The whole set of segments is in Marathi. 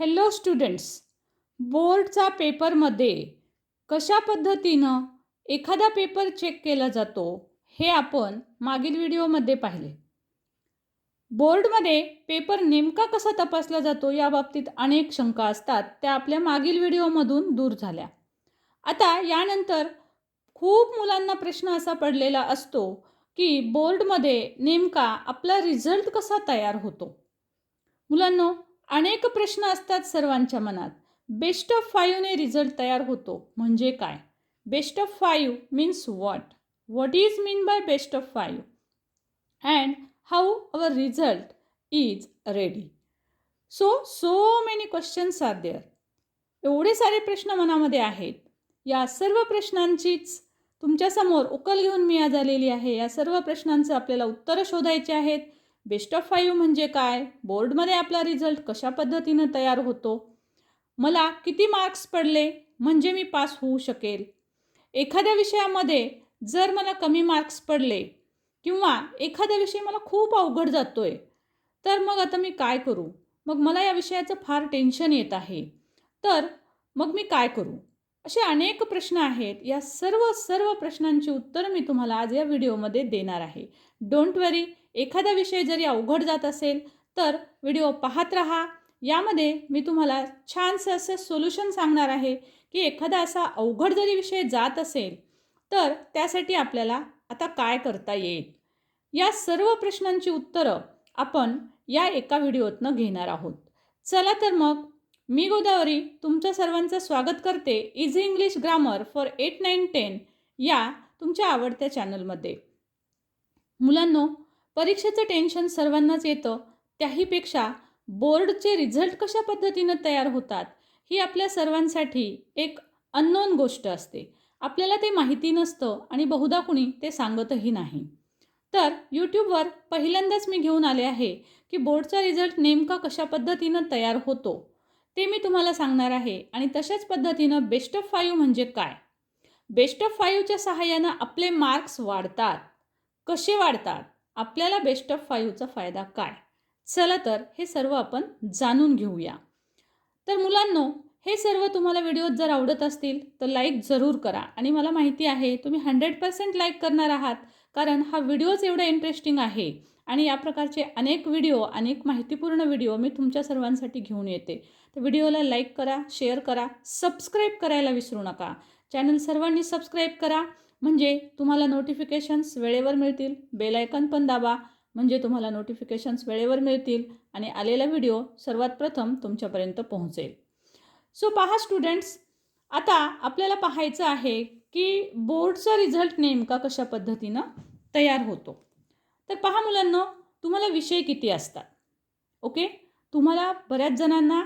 हॅलो स्टुडंट्स बोर्डचा पेपरमध्ये कशा पद्धतीनं एखादा पेपर चेक केला जातो हे आपण मागील व्हिडिओमध्ये पाहिले. बोर्डमध्ये पेपर नेमका कसा तपासला जातो या बाबतीत अनेक शंका असतात त्या आपल्या मागील व्हिडिओमधून दूर झाल्या. आता यानंतर खूप मुलांना प्रश्न असा पडलेला असतो की बोर्डमध्ये नेमका आपला रिझल्ट कसा तयार होतो? मुलांनो अनेक प्रश्न असतात सर्वांच्या मनात. बेस्ट ऑफ फाईव्हने रिझल्ट तयार होतो. म्हणजे काय? Best of five means what what is mean by best of five and how our result is ready so so many questions are there एवढे सारे प्रश्न मनामध्ये आहेत. या सर्व प्रश्नांचीच तुमच्यासमोर उकल घेऊन मी आज आलेली आहे. या सर्व प्रश्नांचं आपल्याला उत्तरं शोधायची आहेत. बेस्ट ऑफ फाईव्ह म्हणजे काय? बोर्डमध्ये आपला रिझल्ट कशा पद्धतीनं तयार होतो? मला किती मार्क्स पडले? म्हणजे मी पास होऊ शकेल? एखाद्या विषयामध्ये जर मला कमी मार्क्स पडले किंवा एखादा विषय मला खूप अवघड जातो आहे तर मग आता मी काय करू? मग मला या विषयाचं फार टेन्शन येत आहे. तर मग मी काय करू? असे अनेक प्रश्न आहेत. या सर्व सर्व प्रश्नांची उत्तरं मी तुम्हाला आज या व्हिडिओमध्ये देणार आहे. डोंट वरी एखादा विषय जरी अवघड जात असेल तर व्हिडिओ पाहत राहा. यामध्ये मी तुम्हाला छानसं असं सोल्युशन सांगणार आहे की एखादा असा अवघड जरी विषय जात असेल तर त्यासाठी आपल्याला आता काय करता येईल? या सर्व प्रश्नांची उत्तरं आपण या एका व्हिडिओतनं घेणार आहोत. चला तर मग मी गोदावरी तुमच्या सर्वांचं स्वागत करते easy English grammar for eight nine ten या तुमच्या आवडत्या चॅनलमध्ये मुलांनो परीक्षेचं टेन्शन सर्वांनाच येतं. त्याहीपेक्षा बोर्डचे रिझल्ट कशा पद्धतीनं तयार होतात ही आपल्या सर्वांसाठी एक अननोन गोष्ट असते. आपल्याला ते माहिती नसतं आणि बहुधा कुणी ते सांगतही नाही. तर यूट्यूबवर पहिल्यांदाच मी घेऊन आले आहे की बोर्डचा रिझल्ट नेमका कशा पद्धतीनं तयार होतो ते मी तुम्हाला सांगणार आहे आणि तशाच पद्धतीनं बेस्ट ऑफ फाईव्ह म्हणजे काय? बेस्ट ऑफ फाईव्हच्या सहाय्यानं आपले मार्क्स वाढतात. कसे वाढतात? आपल्याला बेस्ट ऑफ फाईव्हचा फायदा काय? चला तर हे सर्व आपण जाणून घेऊया. तर मुलांनो हे सर्व तुम्हाला व्हिडिओज जर आवडत असतील तर लाईक जरूर करा. आणि मला माहिती आहे तुम्ही हंड्रेड पर्सेंट लाईक करणार आहात कारण हा व्हिडिओच एवढा इंटरेस्टिंग आहे. आणि या प्रकारचे अनेक व्हिडिओ अनेक माहितीपूर्ण व्हिडिओ मी तुमच्या सर्वांसाठी घेऊन येते. तर व्हिडिओला लाईक करा शेअर करा सबस्क्राईब करायला विसरू नका. चॅनल सर्वांनी सबस्क्राईब करा. म्हणजे तुम्हाला नोटिफिकेशन्स वेळेवर मिळतील बेलायकन पण दाबा. म्हणजे तुम्हाला नोटिफिकेशन्स वेळेवर मिळतील आणि आलेला व्हिडिओ सर्वात प्रथम तुमच्यापर्यंत पोहोचेल. सो पहा स्टुडंट्स आता आपल्याला पाहायचं आहे की बोर्डचा रिझल्ट नेमका कशा पद्धतीनं तयार होतो. तर पहा मुलांना तुम्हाला विषय किती असतात? ओके तुम्हाला बऱ्याच जणांना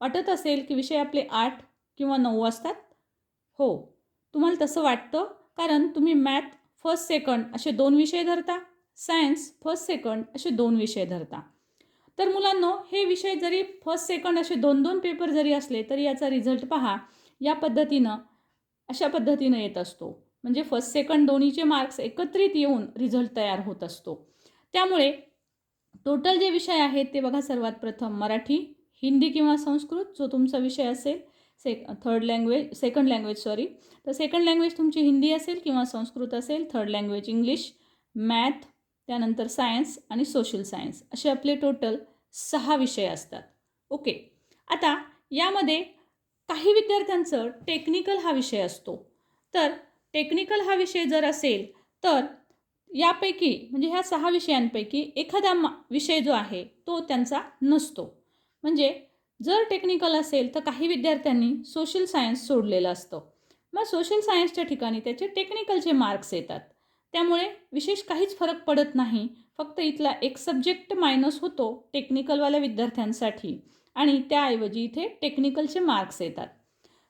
वाटत असेल की विषय आपले आठ किंवा नऊ असतात. हो तुम्हाला तसं वाटतं कारण तुम्ही मॅथ फर्स्ट सेकंड असे दोन विषय धरता सायन्स फर्स्ट सेकंड असे दोन विषय धरता. तर मुलांनो हे विषय जरी फर्स्ट सेकंड असे दोन दोन पेपर जरी असले तरी याचा रिझल्ट पहा. या पद्धतीनं अशा पद्धतीनं येत असतो. म्हणजे फर्स्ट सेकंड दोन्हीचे मार्क्स एकत्रित येऊन रिझल्ट तयार होत असतो. त्यामुळे टोटल जे विषय आहेत ते बघा सर्वात प्रथम मराठी हिंदी किंवा संस्कृत जो तुमचा विषय असेल से third language second language sorry तर सेकंड लँग्वेज तुमची हिंदी असेल किंवा संस्कृत असेल थर्ड लँग्वेज इंग्लिश मॅथ त्यानंतर सायन्स आणि सोशल सायन्स असे आपले टोटल सहा विषय असतात. ओके आता यामध्ये काही विद्यार्थ्यांचं टेक्निकल हा विषय असतो. तर टेक्निकल हा विषय जर असेल तर यापैकी म्हणजे ह्या सहा विषयांपैकी एखादा मा विषय जो आहे तो त्यांचा नसतो. म्हणजे जर टेक्निकल असेल तर काही विद्यार्थ्यांनी सोशल सायन्स सोडलेलं असतं. मग सोशल सायन्सच्या ठिकाणी त्याचे टेक्निकलचे मार्क्स येतात. त्यामुळे विशेष काहीच फरक पडत नाही. फक्त इथला एक सब्जेक्ट मायनस होतो टेक्निकलवाल्या विद्यार्थ्यांसाठी. आणि त्याऐवजी इथे टेक्निकलचे मार्क्स येतात.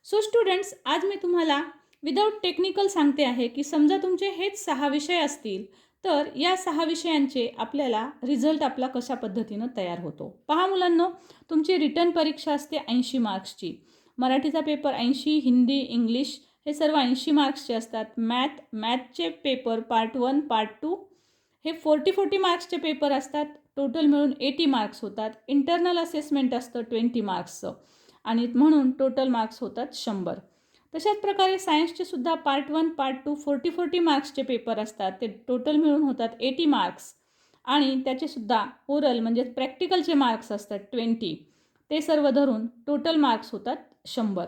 सो स्टुडंट्स आज मी तुम्हाला विदाऊट टेक्निकल सांगते आहे की समजा तुमचे हेच सहा विषय असतील तर या सहा विषयांचे आपल्याला रिझल्ट आपला कशा पद्धतीनं तयार होतो? पहा मुलांनो तुमची रिटर्न परीक्षा असते ऐंशी मार्क्सची. मराठीचा पेपर ऐंशी हिंदी इंग्लिश हे सर्व ऐंशी मार्क्सचे असतात. Math मॅथचे paper part one part two हे फोर्टी फोर्टी मार्क्सचे पेपर असतात. टोटल मिळून एटी मार्क्स होतात. इंटरनल असेसमेंट असतं ट्वेंटी मार्क्सचं. आणि म्हणून टोटल मार्क्स होतात शंभर. तशाच प्रकारे सायन्सचे सुद्धा part one part two forty forty मार्क्सचे paper असतात. ते टोटल मिळून होतात एटी मार्क्स. आणि त्याचेसुद्धा ओरल म्हणजे प्रॅक्टिकलचे मार्क्स असतात ट्वेंटी ते सर्व धरून टोटल मार्क्स होतात शंभर.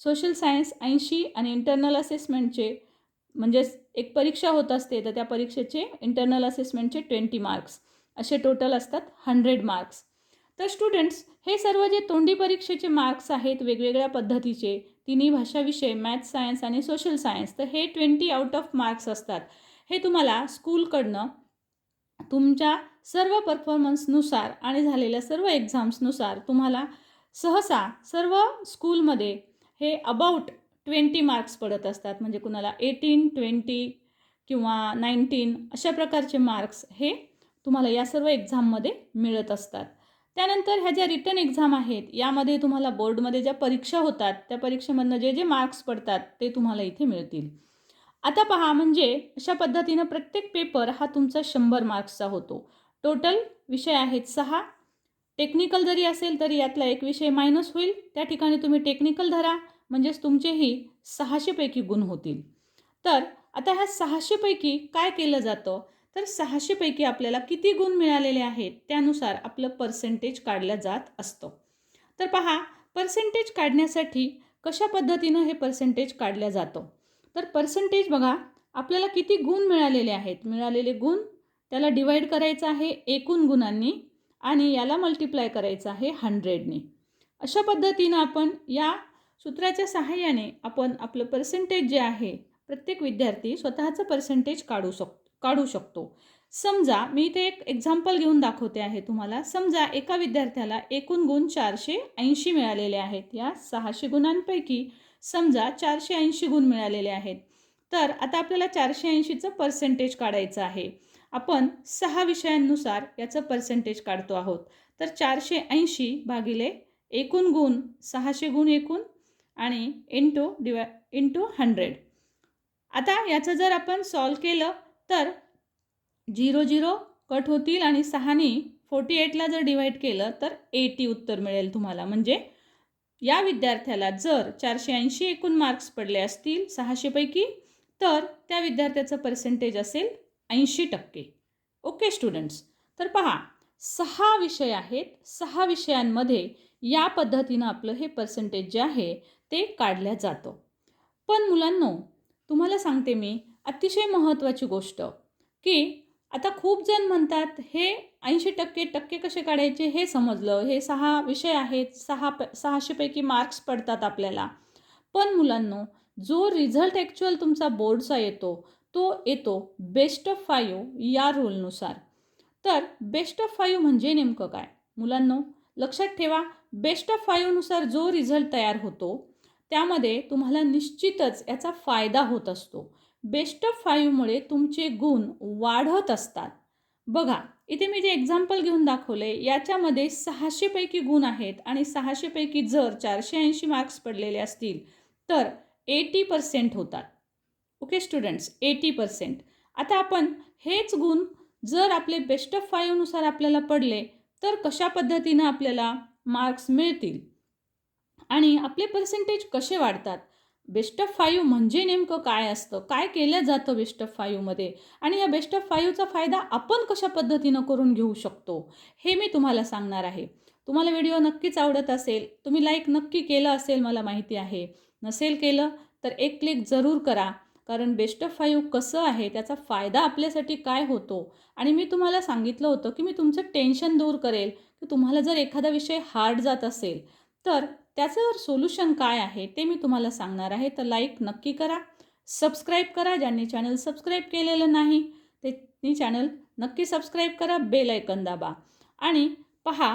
सोशल सायन्स ऐंशी आणि इंटरनल असेसमेंटचे म्हणजेच एक परीक्षा होत असते तर त्या परीक्षेचे इंटरनल असेसमेंटचे ट्वेंटी मार्क्स. असे टोटल असतात हंड्रेड मार्क्स. तर स्टुडंट्स हे सर्व जे तोंडी परीक्षेचे मार्क्स आहेत वेगवेगळ्या पद्धतीचे तिन्ही भाषा विषय मॅथ्स सायन्स आणि सोशल सायन्स तर हे ट्वेंटी आउट ऑफ मार्क्स असतात. हे तुम्हाला स्कूलकडनं तुमच्या सर्व परफॉर्मन्सनुसार आणि झालेल्या सर्व एक्झाम्सनुसार तुम्हाला सहसा सर्व स्कूलमध्ये हे अबाउट ट्वेंटी मार्क्स पडत असतात. म्हणजे कुणाला एटीन ट्वेंटी किंवा नाईन्टीन अशा प्रकारचे मार्क्स हे तुम्हाला या सर्व एक्झाममध्ये मिळत असतात. त्यानंतर ह्या ज्या रिटर्न एक्झाम आहेत यामध्ये तुम्हाला बोर्डमध्ये ज्या परीक्षा होतात त्या परीक्षेमधनं जे जे मार्क्स पडतात ते तुम्हाला इथे मिळतील. आता पहा म्हणजे अशा पद्धतीनं प्रत्येक पेपर हा तुमचा शंभर मार्क्सचा होतो. टोटल विषय आहेत सहा. टेक्निकल जरी असेल तरी यातला एक विषय मायनस होईल. त्या ठिकाणी तुम्ही टेक्निकल धरा म्हणजेच तुमचेही सहाशेपैकी गुण होतील. तर आता ह्या सहाशेपैकी काय केलं जातं? तर सहाशेपैकी आपल्याला किती गुण मिळालेले आहेत? त्यानुसार आपलं पर्सेंटेज काढलं जात असतं. तर पहा पर्सेंटेज काढण्यासाठी कशा पद्धतीनं हे पर्सेंटेज काढलं जातं? तर पर्सेंटेज बघा आपल्याला किती गुण मिळालेले आहेत? मिळालेले गुण त्याला डिवाईड करायचं आहे एकूण गुणांनी आणि याला मल्टिप्लाय करायचं आहे हंड्रेडने अशा पद्धतीनं आपण या सूत्राच्या सहाय्याने आपण आपलं पर्सेंटेज जे आहे प्रत्येक विद्यार्थी स्वतःचं पर्सेंटेज काढू शकतो. काढू शकतो. समजा मी इथे एक एक्झाम्पल घेऊन दाखवते आहे तुम्हाला. समजा एका विद्यार्थ्याला एकूण गुण चारशे ऐंशी मिळालेले आहेत. या सहाशे गुणांपैकी समजा चारशे ऐंशी गुण मिळालेले आहेत. तर आता आपल्याला चारशे ऐंशीचं पर्सेंटेज काढायचं आहे. आपण सहा विषयांनुसार याचं पर्सेंटेज काढतो आहोत. तर चारशे ऐंशी भागिले एकूण गुण सहाशे गुण एकूण आणि इंटू डिवाय इंटू हंड्रेड आता याचं जर आपण सॉल्व केलं तर झिरो झिरो कट होतील आणि सहानी फोर्टी एटला जर डिवाईड केलं तर एटी उत्तर मिळेल तुम्हाला. म्हणजे या विद्यार्थ्याला जर चारशे ऐंशी एकूण मार्क्स पडले असतील सहाशेपैकी तर त्या विद्यार्थ्याचं पर्सेंटेज असेल ऐंशी टक्के. ओके स्टुडंट्स तर पहा सहा विषय आहेत. सहा विषयांमध्ये या पद्धतीनं आपलं हे पर्सेंटेज जे आहे ते काढल्या जातं. पण मुलांनो तुम्हाला सांगते मी अतिशय महत्त्वाची गोष्ट. की आता खूप जण म्हणतात हे ऐंशी टक्के टक्के कसे काढायचे? हे समजलं. हे सहा विषय आहेत. सहा प सहाशेपैकी मार्क्स पडतात आपल्याला. पण मुलांनो जो रिझल्ट ॲक्च्युअल तुमचा बोर्डचा येतो तो येतो बेस्ट ऑफ फाईव्ह या रूलनुसार तर बेस्ट ऑफ फाईव्ह म्हणजे नेमकं काय? मुलांनो लक्षात ठेवा बेस्ट ऑफ फाईव्हनुसार जो रिझल्ट तयार होतो त्यामध्ये तुम्हाला निश्चितच याचा फायदा होत असतो. बेस्ट ऑफ फाईव्हमुळे तुमचे गुण वाढत असतात. बघा इथे मी जे एक्झाम्पल घेऊन दाखवले याच्यामध्ये सहाशेपैकी गुण आहेत आणि सहाशेपैकी जर चारशे ऐंशी मार्क्स पडलेले असतील तर एटी पर्सेंट होतात. Okay students eighty percent. आता आपण हेच गुण जर आपले बेस्ट ऑफ फाईव्हनुसार आपल्याला पडले तर कशा पद्धतीनं आपल्याला मार्क्स मिळतील? आणि आपले पर्सेंटेज कसे वाढतात? बेस्ट ऑफ फाईव्ह म्हणजे नेमकं काय असतं? काय केलं जातं बेस्ट ऑफ फाईव्हमध्ये आणि या बेस्ट ऑफ फाईव्हचा फायदा आपण कशा पद्धतीनं करून घेऊ शकतो? हे मी तुम्हाला सांगणार आहे. तुम्हाला व्हिडिओ नक्कीच आवडत असेल तुम्ही लाईक नक्की केलं असेल मला माहिती आहे. नसेल केलं तर एक क्लिक जरूर करा कारण बेस्ट ऑफ फाईव्ह कसं आहे त्याचा फायदा आपल्यासाठी काय होतो? आणि मी तुम्हाला सांगितलं होतं की मी तुमचं टेन्शन दूर करेल की तुम्हाला जर एखादा विषय हार्ड जात असेल तर त्याचं सोल्युशन काय आहे ते मी तुम्हाला सांगणार आहे. तर लाईक नक्की करा सबस्क्राईब करा ज्यांनी चॅनल सबस्क्राईब केलेलं नाही त्यांनी चॅनल नक्की सबस्क्राईब करा बेल ऐकन दाबा. आणि पहा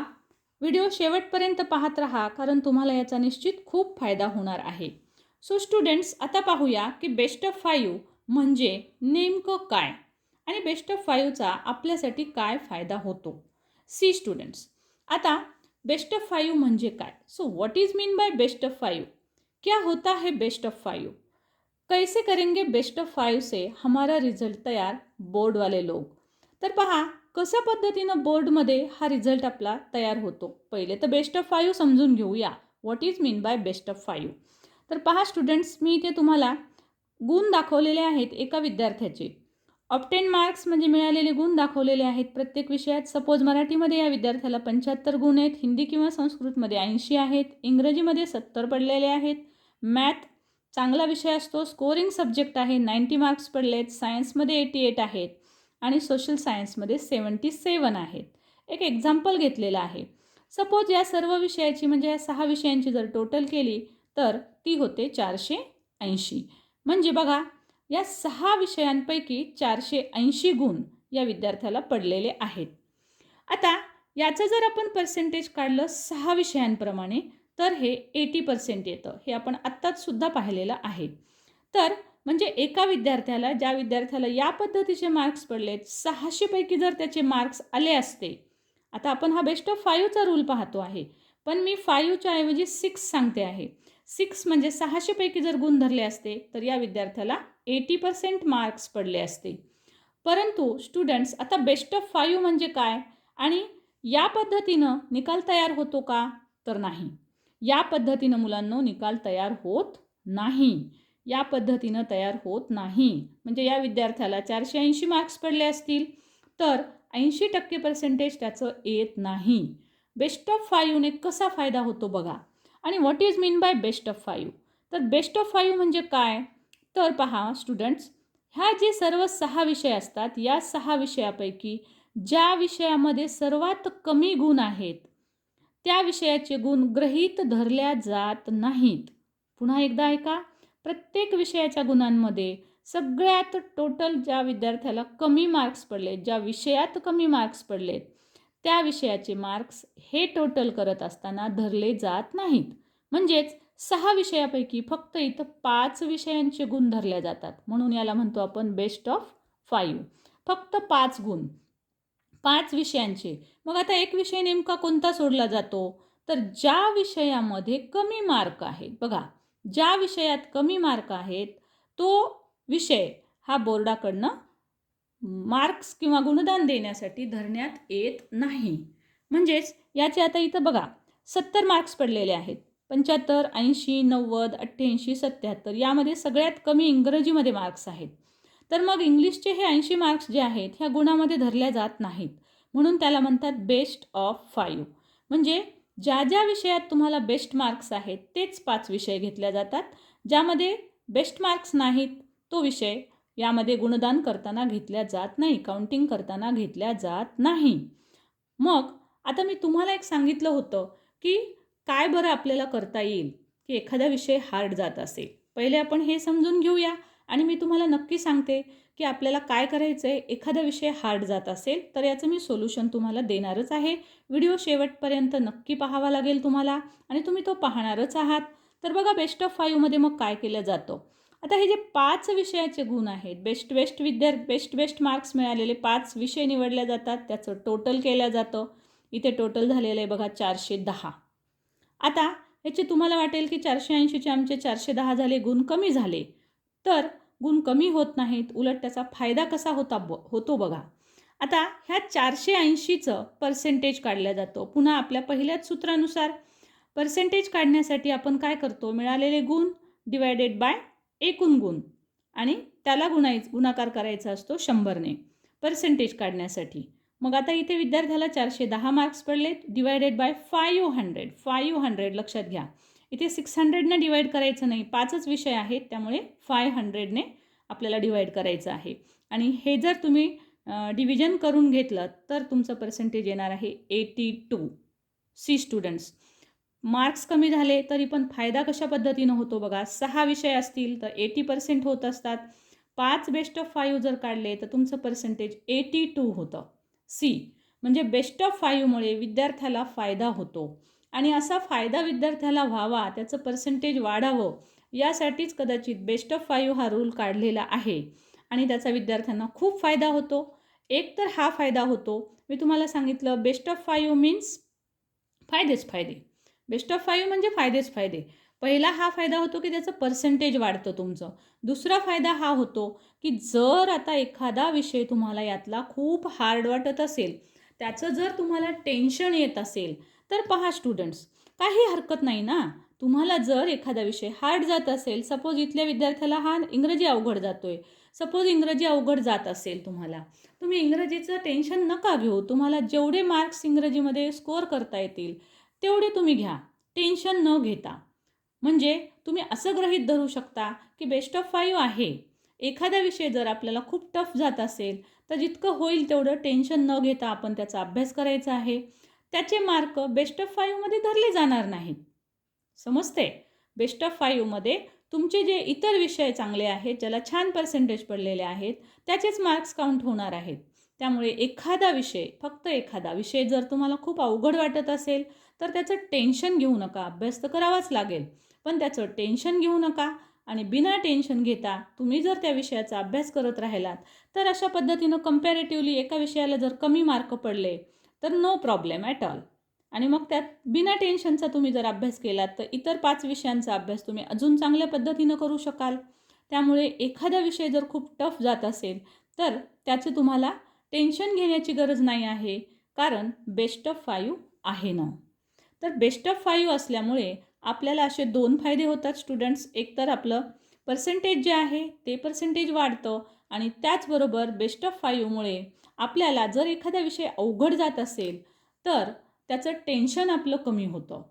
व्हिडिओ शेवटपर्यंत पाहत राहा कारण तुम्हाला याचा निश्चित खूप फायदा होणार आहे. सो स्टुडंट्स आता पाहूया की बेस्ट ऑफ फाईव्ह म्हणजे नेमकं काय? आणि बेस्ट ऑफ फाईव्हचा आपल्यासाठी काय फायदा होतो? सी स्टुडंट्स आता बेस्ट ऑफ फाईव्ह म्हणजे काय? So what is mean by best of five क्या होता है बेस्ट ऑफ फाइव कैसे करेंगे बेस्ट ऑफ फाइव से हमारा रिझल्ट तयार? बोर्डवाले लोक लोग. तर पहा कशा पद्धतीनं बोर्डमध्ये हा रिझल्ट आपला तयार होतो? पहिले तर बेस्ट ऑफ फाईव्ह समजून घेऊया. What is mean by best of five तर पहा स्टुडंट्स मी इथे तुम्हाला गुण दाखवलेले आहेत एका विद्यार्थ्याचे. ऑप्टेन मार्क्स म्हणजे मिळालेले गुण दाखवलेले आहेत. प्रत्येक विषयात सपोज मराठीमध्ये या विद्यार्थ्याला पंच्याहत्तर गुण आहेत हिंदी किंवा संस्कृतमध्ये ऐंशी आहेत इंग्रजीमध्ये सत्तर पडलेले आहेत. मॅथ चांगला विषय असतो स्कोरिंग सब्जेक्ट आहे नाईंटी मार्क्स पडले आहेत सायन्समध्ये एटी एट आहेत आणि सोशल सायन्समध्ये सेवन्टी सेवन आहेत. एक एक्झाम्पल घेतलेलं आहे. सपोज या सर्व विषयाची म्हणजे या सहा विषयांची जर टोटल केली तर ती होते चारशे ऐंशी. म्हणजे बघा या सहा विषयांपैकी चारशे ऐंशी गुण या विद्यार्थ्याला पडलेले आहेत. आता याचं जर आपण पर्सेंटेज काढलं सहा विषयांप्रमाणे तर हे एटी पर्सेंट येतं. हे आपण आत्ताच सुद्धा पाहिलेलं आहे. तर म्हणजे एका विद्यार्थ्याला ज्या विद्यार्थ्याला या पद्धतीचे मार्क्स पडलेत सहाशेपैकी जर त्याचे मार्क्स आले असते आता आपण हा बेस्ट ऑफ फाईव्हचा रूल पाहतो आहे. पण मी फाईव्हच्या ऐवजी सिक्स सांगते आहे. सिक्स म्हणजे सहाशेपैकी जर गुण धरले असते तर या विद्यार्थ्याला एटी पर्सेंट मार्क्स पडले असते. परंतु स्टुडंट्स आता बेस्ट ऑफ फाईव्ह म्हणजे काय? आणि या पद्धतीनं निकाल तयार होतो का? तर नाही. या पद्धतीनं मुलांनो निकाल तयार होत नाही. या पद्धतीनं तयार होत नाही. म्हणजे या विद्यार्थ्याला चारशे ऐंशी मार्क्स पडले असतील. तर ऐंशी टक्के पर्सेंटेज त्याचं येत नाही. बेस्ट ऑफ फाईव्हने कसा फायदा होतो बघा. आणि what is mean by best of five तर बेस्ट ऑफ फाईव्ह म्हणजे काय? तर पहा स्टुडंट्स ह्या जे सर्व सहा विषय असतात या सहा विषयापैकी ज्या विषयामध्ये सर्वात कमी गुण आहेत त्या विषयाचे गुण ग्रहीत धरल्या जात नाहीत. पुन्हा एकदा ऐका प्रत्येक विषयाच्या गुणांमध्ये सगळ्यात टोटल ज्या विद्यार्थ्याला कमी मार्क्स पडलेत ज्या विषयात कमी मार्क्स पडलेत त्या विषयाचे मार्क्स हे टोटल करत असताना धरले जात नाहीत. म्हणजेच सहा विषयापैकी फक्त इथं पाच विषयांचे गुण धरले जातात. म्हणून याला म्हणतो आपण बेस्ट ऑफ फाईव्ह फक्त पाच गुण. पाच विषयांचे. मग आता एक विषय नेमका कोणता सोडला जातो? तर ज्या विषयामध्ये कमी मार्क आहेत. बघा ज्या विषयात कमी मार्क आहेत तो विषय हा बोर्डाकडनं मार्क्स किंवा गुणदान देण्यासाठी धरण्यात येत नाही. म्हणजेच याचे आता इथं बघा सत्तर मार्क्स पडलेले आहेत. पंच्याहत्तर ऐंशी नव्वद अठ्ठ्याऐंशी सत्याहत्तर यामध्ये सगळ्यात कमी इंग्रजीमध्ये मार्क्स आहेत. तर मग इंग्लिशचे हे ऐंशी मार्क्स जे आहेत ह्या गुणामध्ये धरल्या जात नाहीत. म्हणून त्याला म्हणतात बेस्ट ऑफ फाईव्ह म्हणजे ज्या ज्या विषयात तुम्हाला बेस्ट मार्क्स आहेत तेच पाच विषय घेतल्या जातात. ज्यामध्ये बेस्ट मार्क्स नाहीत तो विषय यामध्ये गुणदान करताना घेतल्या जात नाही काउंटिंग करताना घेतल्या जात नाही. मग आता मी तुम्हाला एक सांगितलं होतं की काय बरं आपल्याला करता येईल की एखादा विषय हार्ड जात असेल? पहिले आपण हे समजून घेऊया आणि मी तुम्हाला नक्की सांगते की आपल्याला काय करायचं आहे एखादा विषय हार्ड जात असेल तर याचं मी सोल्युशन तुम्हाला देणारच आहे. व्हिडिओ शेवटपर्यंत नक्की पाहावा लागेल तुम्हाला आणि तुम्ही तो पाहणारच आहात. तर बघा बेस्ट ऑफ फाईव्हमध्ये मग काय केलं जातं? आता हे जे पाच विषयाचे गुण आहेत बेस्ट बेस्ट विद्यार्थी बेस्ट बेस्ट मार्क्स मिळालेले पाच विषय निवडल्या जातात त्याचं टोटल केलं जातं. इथे टोटल झालेलं आहे बघा चारशे दहा. आता याचे तुम्हाला वाटेल की चारशे ऐंशीचे आमचे चारशे दहा झाले गुण कमी झाले. तर गुण कमी होत नाहीत उलट त्याचा फायदा कसा होता ब होतो बघा. आता ह्या चारशे ऐंशीचं पर्सेंटेज काढल्या जातो. पुन्हा आपल्या पहिल्याच सूत्रानुसार पर्सेंटेज काढण्यासाठी आपण काय करतो? मिळालेले गुण डिवायडेड बाय एकूण गुण. आणि त्याला गुणाय गुणाकार करायचा असतो शंभरने पर्सेंटेज काढण्यासाठी. मग आता इथे विद्यार्थ्याला चारशे दहा मार्क्स पडलेत divided by five hundred five hundred लक्षात घ्या. इथे सिक्स हंड्रेडने डिवाईड करायचं नाही पाचच विषय आहेत त्यामुळे फाय हंड्रेडने आपल्याला डिवाईड करायचं आहे. आणि हे जर तुम्ही डिव्हिजन करून घेतलं तर तुमचं पर्सेंटेज येणार आहे eighty two see students marks कमी झाले तरी पण फायदा कशा पद्धतीनं होतो बघा? सहा विषय असतील तर एटी पर्सेंट होत असतात. पाच बेस्ट ऑफ फाईव्ह जर काढले तर तुमचं पर्सेंटेज एटी टू होतं. सी. म्हणजे बेस्ट ऑफ फाईव्हमुळे विद्यार्थ्याला फायदा होतो. आणि असा फायदा विद्यार्थ्याला व्हावा त्याचं पर्सेंटेज वाढावं यासाठीच कदाचित बेस्ट ऑफ फाईव्ह हा रूल काढलेला आहे. आणि त्याचा विद्यार्थ्यांना खूप फायदा होतो. एक तर हा फायदा होतो. मी तुम्हाला सांगितलं बेस्ट ऑफ फाईव्ह मीन्स फायदेच फायदे. बेस्ट ऑफ फाईव्ह म्हणजे फायदेच फायदे. पहिला हा फायदा होतो की त्याचं पर्सेंटेज वाढतं तुमचं. दुसरा फायदा हा होतो की जर आता एखादा विषय तुम्हाला यातला खूप हार्ड वाटत असेल त्याचं जर तुम्हाला टेन्शन येत असेल तर पहा स्टुडंट्स काही हरकत नाही ना. तुम्हाला जर एखादा विषय हार्ड जात असेल सपोज इथल्या विद्यार्थ्याला हा इंग्रजी अवघड जातो आहे सपोज इंग्रजी अवघड जात असेल तुम्हाला तुम्ही इंग्रजीचं टेन्शन नका घेऊ. तुम्हाला जेवढे मार्क्स इंग्रजीमध्ये स्कोअर करता येतील तेवढे तुम्ही घ्या. टेन्शन न घेता. म्हणजे तुम्ही असं गृहीत धरू शकता की बेस्ट ऑफ फाईव्ह आहे. एखादा विषय जर आपल्याला खूप टफ जात असेल तर जितकं होईल तेवढं टेन्शन न घेता आपण त्याचा अभ्यास करायचा आहे. त्याचे मार्क बेस्ट ऑफ फाईव्हमध्ये धरले जाणार नाहीत. समजते बेस्ट ऑफ फाईव्हमध्ये तुमचे जे इतर विषय चांगले आहेत ज्याला छान पर्सेंटेज पडलेले आहेत त्याचेच मार्क्स काउंट होणार आहेत. त्यामुळे एखादा विषय फक्त एखादा विषय जर तुम्हाला खूप अवघड वाटत असेल तर त्याचं टेन्शन घेऊ नका. अभ्यास तर करावाच लागेल. पण त्याचं टेन्शन घेऊ नका आणि बिना टेन्शन घेता तुम्ही जर त्या विषयाचा अभ्यास करत राहिलात तर अशा पद्धतीनं कम्पॅरेटिव्हली एका विषयाला जर कमी मार्क पडले तर नो प्रॉब्लेम ॲट ऑल आणि मग त्यात बिना टेन्शनचा तुम्ही जर अभ्यास केलात तर इतर पाच विषयांचा अभ्यास तुम्ही अजून चांगल्या पद्धतीनं करू शकाल. त्यामुळे एखादा विषय जर खूप टफ जात असेल तर त्याचे तुम्हाला टेन्शन घेण्याची गरज नाही आहे कारण बेस्ट ऑफ फाईव्ह आहे ना. तर बेस्ट ऑफ फाईव्ह असल्यामुळे आपल्याला असे दोन फायदे होतात स्टुडंट्स एकतर आपलं पर्सेंटेज जे आहे ते पर्सेंटेज वाढतं आणि त्याचबरोबर बेस्ट ऑफ फाईव्हमुळे आपल्याला जर एखादा विषय अवघड जात असेल तर त्याचं टेन्शन आपलं कमी होतं.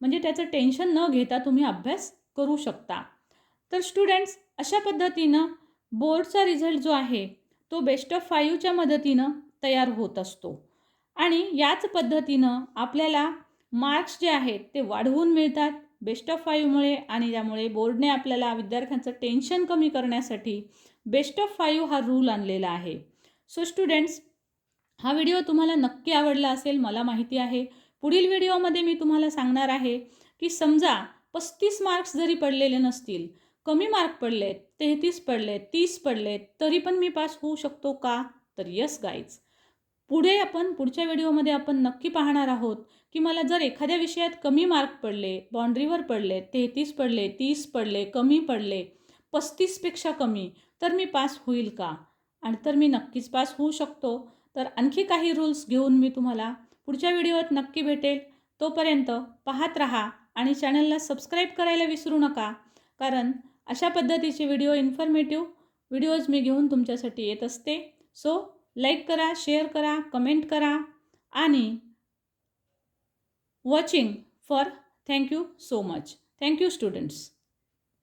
म्हणजे त्याचं टेन्शन न घेता तुम्ही अभ्यास करू शकता. तर स्टुडंट्स अशा पद्धतीनं बोर्डचा रिझल्ट जो आहे तो बेस्ट ऑफ फाईव्हच्या मदतीनं तयार होत असतो. आणि याच पद्धतीनं आपल्याला मार्क्स जे आहेत ते वाढवून मिळतात बेस्ट ऑफ फाईव्हमुळे आणि त्यामुळे बोर्डने आपल्याला विद्यार्थ्यांचं टेन्शन कमी करण्यासाठी बेस्ट ऑफ फाईव्ह हा रूल आणलेला आहे. सो स्टुडंट्स हा व्हिडिओ तुम्हाला नक्की आवडला असेल मला माहिती आहे. पुढील व्हिडिओमध्ये मी तुम्हाला सांगणार आहे की समजा पस्तीस मार्क्स जरी पडलेले नसतील कमी मार्क पडलेत तेहतीस पडलेत तीस पडलेत तरी पण मी पास होऊ शकतो का? तर यस गाईज पुढे आपण पुढच्या व्हिडिओमध्ये आपण नक्की पाहणार आहोत की मला जर एखाद्या विषयात कमी मार्क पडले बाउंड्रीवर पडले तेहतीस पडले तीस पडले कमी पडले पस्तीसपेक्षा कमी तर मी पास होईल का? आणि तर मी नक्कीच पास होऊ शकतो. तर आणखी काही रूल्स घेऊन मी तुम्हाला पुढच्या व्हिडिओत नक्की भेटेल. तोपर्यंत पाहत राहा आणि चॅनलला सबस्क्राईब करायला विसरू नका. कारण अशा पद्धतीचे व्हिडिओ इन्फॉर्मेटिव्ह व्हिडिओज मी घेऊन तुमच्यासाठी येत असते. सो लाईक करा शेअर करा कमेंट करा आणि watching for. Thank you so much. Thank you students.